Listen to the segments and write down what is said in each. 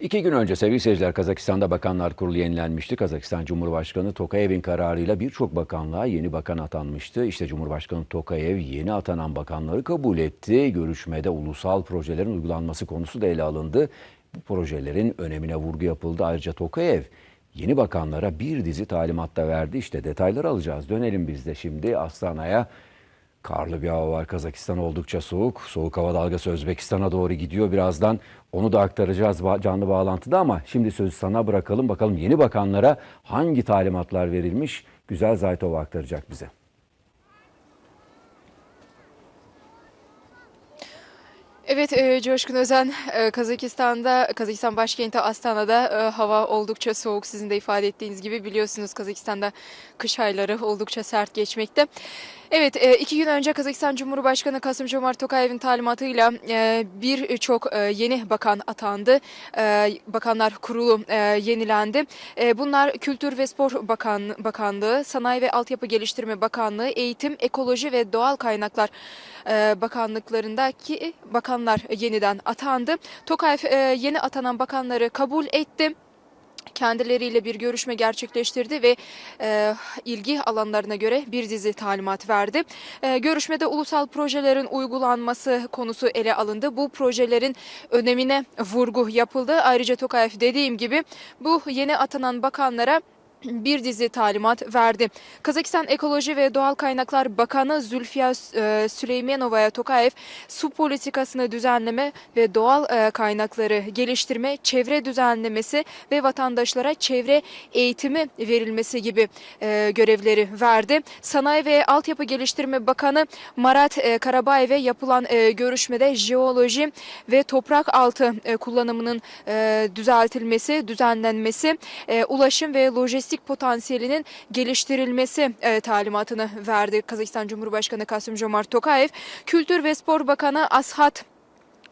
İki gün önce sevgili seyirciler Kazakistan'da Bakanlar Kurulu yenilenmişti. Kazakistan Cumhurbaşkanı Tokayev'in kararıyla birçok bakanlığa yeni bakan atanmıştı. İşte Cumhurbaşkanı Tokayev yeni atanan bakanları kabul etti. Görüşmede ulusal projelerin uygulanması konusu da ele alındı. Bu projelerin önemine vurgu yapıldı. Ayrıca Tokayev yeni bakanlara bir dizi talimat da verdi. İşte detayları alacağız. Dönelim biz de şimdi Astana'ya. Karlı bir hava var. Kazakistan oldukça soğuk. Soğuk hava dalgası Özbekistan'a doğru gidiyor. Birazdan onu da aktaracağız canlı bağlantıda ama şimdi sözü sana bırakalım. Bakalım yeni bakanlara hangi talimatlar verilmiş? Güzel Zaytova aktaracak bize. Evet e, Coşkun Özen e, Kazakistan'da Kazakistan başkenti Astana'da e, hava oldukça soğuk sizin de ifade ettiğiniz gibi biliyorsunuz Kazakistan'da kış ayları oldukça sert geçmekte. Evet e, iki gün önce Kazakistan Cumhurbaşkanı Kasım-Jomart Tokayev'in talimatıyla e, birçok e, yeni bakan atandı. E, Bakanlar Kurulu e, yenilendi. E, Bunlar Kültür ve Spor Bakan, Bakanlığı, Sanayi ve Altyapı Geliştirme Bakanlığı, Eğitim, Ekoloji ve Doğal Kaynaklar e, Bakanlıklarındaki bakanlar yeniden atandı. Tokayev e, yeni atanan bakanları kabul etti kendileriyle bir görüşme gerçekleştirdi ve e, ilgi alanlarına göre bir dizi talimat verdi. E, görüşmede ulusal projelerin uygulanması konusu ele alındı. Bu projelerin önemine vurgu yapıldı. Ayrıca Tokayev dediğim gibi bu yeni atanan bakanlara bir dizi talimat verdi. Kazakistan Ekoloji ve Doğal Kaynaklar Bakanı Zülfiya e, Süleymanova'ya Tokayev su politikasını düzenleme ve doğal e, kaynakları geliştirme, çevre düzenlemesi ve vatandaşlara çevre eğitimi verilmesi gibi e, görevleri verdi. Sanayi ve Altyapı Geliştirme Bakanı Marat Karabayev'e yapılan görüşmede jeoloji ve toprak altı kullanımının düzeltilmesi, düzenlenmesi, ulaşım ve lojistik potansiyelinin geliştirilmesi e, talimatını verdi Kazakistan Cumhurbaşkanı Kasım-Jomart Tokayev. Kültür ve Spor Bakanı Ashat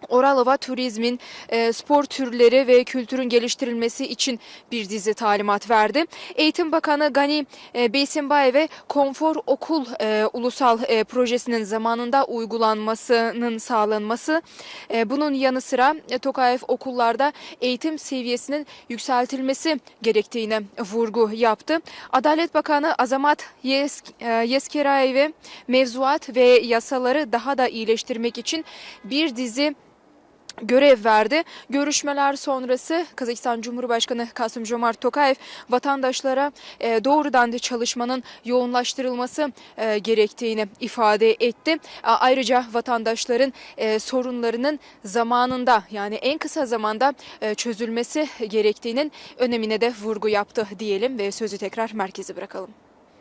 Oralova turizmin, e, spor türleri ve kültürün geliştirilmesi için bir dizi talimat verdi. Eğitim Bakanı Gani e, Beysinbayev'e konfor okul e, ulusal e, projesinin zamanında uygulanmasının sağlanması. E, bunun yanı sıra e, Tokayev okullarda eğitim seviyesinin yükseltilmesi gerektiğine vurgu yaptı. Adalet Bakanı Azamat Yes, e, Yeskerayev'e mevzuat ve yasaları daha da iyileştirmek için bir dizi görev verdi. Görüşmeler sonrası Kazakistan Cumhurbaşkanı Kasım-Jomart Tokayev vatandaşlara e, doğrudan da çalışmanın yoğunlaştırılması e, gerektiğini ifade etti. Ayrıca vatandaşların e, sorunlarının zamanında yani en kısa zamanda çözülmesi gerektiğinin önemine de vurgu yaptı diyelim ve sözü tekrar merkeze bırakalım.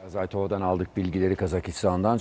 Zaytova'dan aldık bilgileri Kazakistan'dan.